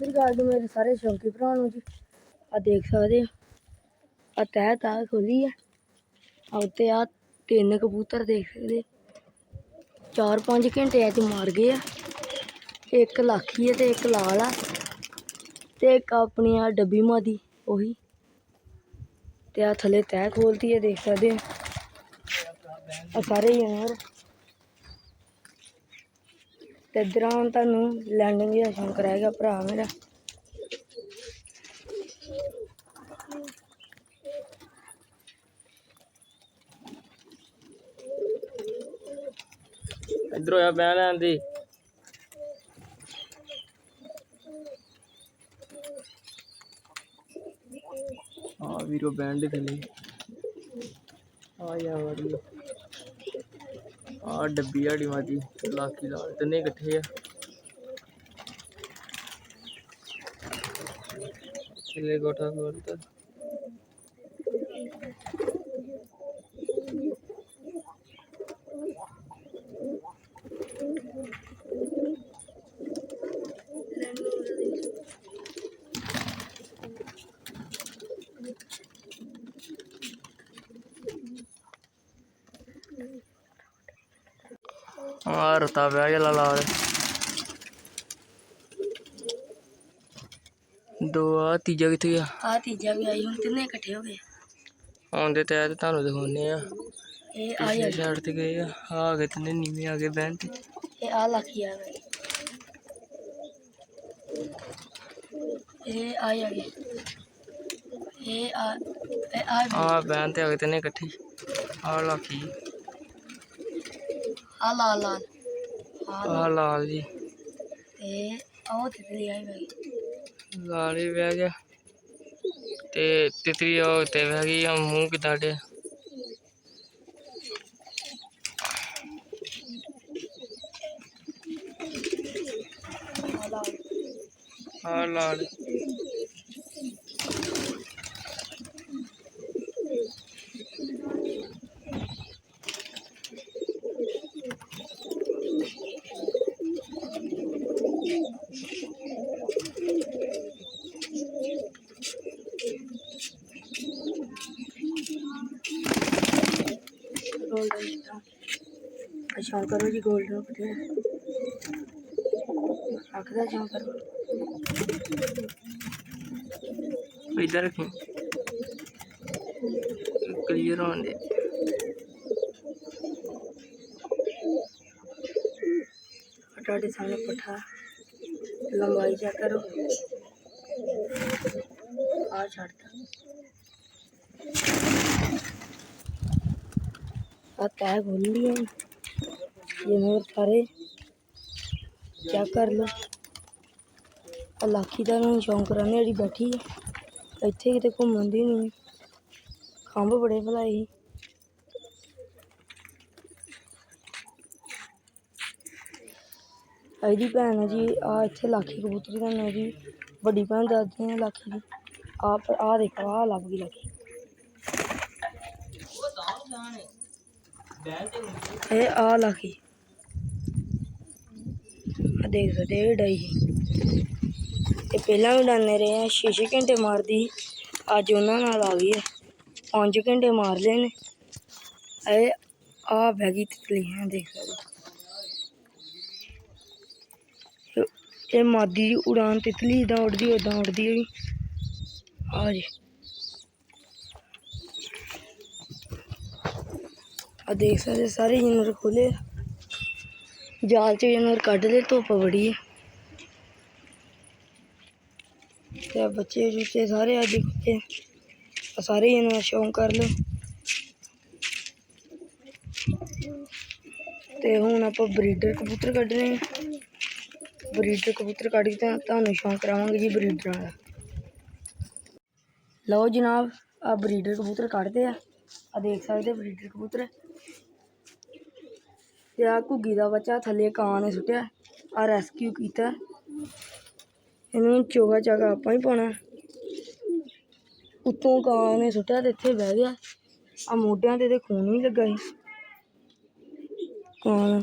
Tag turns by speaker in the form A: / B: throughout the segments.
A: ਸਤਿ ਗੱਲ ਜੀ ਮੇਰੇ ਸਾਰੇ ਸ਼ੌਂਕੀ ਭਰਾ ਨੂੰ ਜੀ। ਆ ਦੇਖ ਸਕਦੇ ਆ। ਆ ਤਹਿ ਤਾਂ ਖੋਲੀ ਆ। ਆ ਉੱਤੇ ਆ ਤਿੰਨ ਕਬੂਤਰ ਦੇਖ ਸਕਦੇ ਚਾਰ ਪੰਜ ਘੰਟੇ ਅੱਜ ਮਾਰ ਗਏ ਆ। ਇੱਕ ਲਾਖੀ ਹੈ ਤੇ ਇੱਕ ਲਾਲ ਆ। ਤੇ ਇੱਕ ਆਪਣੀ ਆ ਡੱਬੀ ਮਾਦੀ, ਉਹੀ। ਤੇ ਆ ਥੱਲੇ ਤਹਿ ਖੋਲਤੀ ਹੈ ਦੇਖ ਸਕਦੇ ਆ। ਸਾਰੇ ਜਾਨਵਰ। ਤੇ ਇੱਧਰ ਤੁਹਾਨੂੰ ਲੈਂਡਿੰਗ ਦਾ ਸ਼ੌਂਕ ਕਰਾਏਗਾ ਭਰਾ ਮੇਰਾ।
B: ਇੱਧਰ ਹੋਇਆ ਬਹਿ ਲੈਣ ਦੀ। ਆ ਵੀਰੋ ਬੈਂਡ ਦੇ ਥੱਲੇ ਆ ਯਾ ਵਾਰੀ ਆ ਡੱਬੀ ਆੜੀ ਮਾਦੀ ਲਾਕੀ ਲਾਲ ਤਿੰਨੇ ਇਕੱਠੇ ਆ। ਥੱਲੇ ਗੋਠਾ ਖੋਲਤਾ। ਆ ਰਤਾ ਬਹਿ ਗਿਆ ਲਾਲ ਦੋ ਆ ਤੀਜਾ ਕਿੱਥੇ ਗਿਆ
A: ਆ ਤੀਜਾ ਵੀ ਆਈ ਹੁਣ ਤਿੰਨੇ ਇਕੱਠੇ ਹੋ ਗਏ।
B: ਆਉਂਦੇ ਤੇ ਆ ਤੇ ਤੁਹਾਨੂੰ ਦਿਖਾਉਨੇ ਆ।
A: ਇਹ ਆਈ
B: ਪਿਛਲੇ ਸਾਈਡ ਤੇ ਗਏ ਆ ਆ ਗਏ ਤਿੰਨੇ ਨੀਵੇਂ ਆ ਗਏ ਬੈਂਡ ਤੇ
A: ਇਹ ਆ ਲੱਖੀ ਆ ਗਈ ਇਹ ਆ ਗਈ ਇਹ ਆ ਇਹ ਆ।
B: ਆ ਬੈਂਡ ਤੇ ਆ ਗਏ ਤਿੰਨੇ ਇਕੱਠੇ। ਆ ਲਾਕੀ
A: ਆ ਲਾਲ ਲਾਲ ਆ
B: ਆ ਲਾਲ ਜੀ
A: ਤੇ ਉਹ ਤਿਤਲੀ ਆਈ ਗਈ
B: ਲਾਲ ਹੀ ਬਹਿ ਗਿਆ ਤੇ ਤਿਤਰੀ ਉਹ ਤੇ ਬਹਿ ਗਈ ਆ ਮੂੰਹ ਕਿਦਾਂ ਡੇ
A: ਆ ਲਾਲ
B: ਆ ਲਾਲ
A: ਗੋਲਡਨ ਅੱਛਾ ਕਰੋ ਜੀ ਗੋਲਡਨ ਕਿਤੇ ਰੱਖਦਾ ਜਾਂ ਕਰੋ
B: ਇੱਧਰ ਰੱਖੀ ਕਲੀਅਰ ਹੋਣ ਦੇ
A: ਤੁਹਾਡੇ ਸਾਹਮਣੇ ਪੱਠਾ ਲੰਬਾਈ ਚੈੱਕ ਕਰੋ ਆ ਛੱਡਦਾ ਆ ਤੈਗ ਖੋਲੀ ਹੈ ਇਹ ਮੇਰੇ ਸਾਰੇ ਚੈੱਕ ਕਰ ਲਓ ਆ ਲਾਖੀ ਦਾ ਨੂੰ ਸ਼ੌਂਕ ਕਰਾਨੇ ਜਿਹੜੀ ਬੈਠੀ ਹੈ ਇੱਥੇ ਕਿਤੇ ਘੁੰਮਣ ਦੀ ਨਹੀਂ ਖੰਭ ਬੜੇ ਭਲਾਈ ਸੀ ਇਹਦੀ ਭੈਣ ਹੈ ਜੀ ਆ ਇੱਥੇ ਲਾਖੀ ਕਬੂਤਰੀ ਦਾ ਨਾਂ ਜੀ ਵੱਡੀ ਭੈਣ ਦੱਸਦੀ ਹੈ ਲਾਖੀ ਦੀ ਆ ਆ ਦੇਖੋ ਆ ਲੱਭ ਗਈ ਲਾਖੀ اے دیکھ سکتے یہ ڈائی ہی۔ پہلا رہے ہیں چھ چھ گھنٹے مار دی اج انہوں آ گئی ہے۔ پانچ گھنٹے مار لے اے آ تکلی ہیں، دیکھ یہ مادی اڑان تتلی ادا اڑتی ادا اڑتی ہوئی۔ آج ਆ ਦੇਖ ਸਕਦੇ ਸਾਰੇ ਜਾਨਵਰ ਖੋਲੇ ਜਾਲ ਚ ਜਾਨਵਰ ਕੱਢ ਲਏ, ਧੁੱਪ ਬੜੀ ਹੈ ਤੇ ਬੱਚੇ ਜੁੱਤੇ ਸਾਰੇ ਅੱਜ ਖੋਲੇ ਸਾਰੇ ਜਾਨਵਰ ਸ਼ੌਂਕ ਕਰ ਲਓ। ਤੇ ਹੁਣ ਆਪਾਂ ਬਰੀਡਰ ਕਬੂਤਰ ਕੱਢਣੇ ਬਰੀਡਰ ਕਬੂਤਰ ਕੱਢ ਕੇ ਤਾਂ ਤੁਹਾਨੂੰ ਸ਼ੌਂਕ ਕਰਾਵਾਂਗੇ ਜੀ ਬਰੀਡਰਾਂ ਦਾ। ਲਓ ਜਨਾਬ ਆ ਬਰੀਡਰ ਕਬੂਤਰ ਕੱਢਦੇ ਆ। ਆ ਦੇਖ ਸਕਦੇ ਬਰੀਡਰ ਕਬੂਤਰ। ਤੇ ਆ ਘੁੱਗੀ ਦਾ ਬੱਚਾ ਥੱਲੇ ਕਾਂ ਨੇ ਸੁੱਟਿਆ ਆ ਰੈਸਕਿਊ ਕੀਤਾ। ਇਹਨੂੰ ਚੋਗਾ ਚਾਗਾ ਆਪਾਂ ਹੀ ਪਾਉਣਾ। ਉੱਤੋਂ ਕਾਂ ਨੇ ਸੁੱਟਿਆ ਤੇ ਇੱਥੇ ਬਹਿ ਗਿਆ। ਆ ਮੋਢਿਆਂ ਤੇ ਇਹਦੇ ਖੂਨ ਵੀ ਲੱਗਾ ਸੀ। ਕਾਂ ਨੂੰ।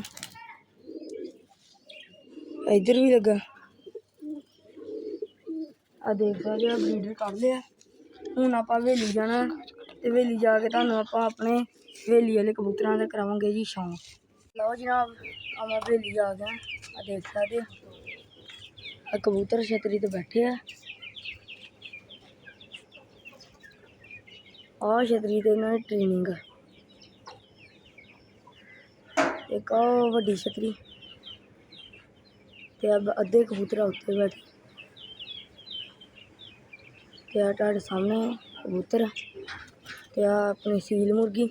A: ਇੱਧਰ ਵੀ ਲੱਗਾ। ਆ ਦੇਖ ਸਕਦੇ ਆ ਬਰੀਡਰ ਕੱਢ ਲਿਆ। ਹੁਣ ਆਪਾਂ ਹਵੇਲੀ ਜਾਣਾ। ਤੇ ਹਵੇਲੀ ਜਾ ਕੇ ਤੁਹਾਨੂੰ ਆਪਾਂ ਆਪਣੇ ਹਵੇਲੀ ਵਾਲੇ ਕਬੂਤਰਾਂ ਦਾ ਕਰਾਵਾਂਗੇ ਜੀ ਸ਼ੌਂਕ। لو جناب ہمارے لیے آ گئے دیکھ سکتے کبوتر چھتری تو بیٹھے ہیں آ چھتری تو انہوں نے ٹریننگ ایک آ وڈی چھتری تے اب ادھے کبوتر اتنے بیٹھے تو آ ٹاڑے سامنے کبوتر تو آ اپنی سیل مرغی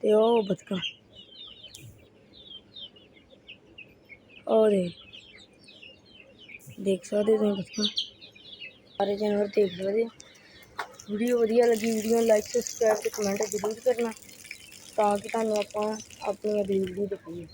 A: تو او بطخاں ਆ ਦੇਖ ਸਕਦੇ ਹੋ ਤੁਸੀਂ ਬਤਕਾਂ ਸਾਰੇ ਜਾਨਵਰ ਦੇਖ ਸਕਦੇ ਹੋ ਵੀਡੀਓ ਵਧੀਆ ਲੱਗੀ ਵੀਡੀਓ ਨੂੰ ਲਾਈਕ ਸਬਸਕ੍ਰਾਈਬ ਤੇ ਕਮੈਂਟ ਜ਼ਰੂਰ ਕਰਨਾ ਤਾਂ ਕਿ ਤੁਹਾਨੂੰ ਆਪਾਂ ਆਪਣੀ ਅਗਲੀ ਵੀਡੀਓ ਦਿਖਾਈਏ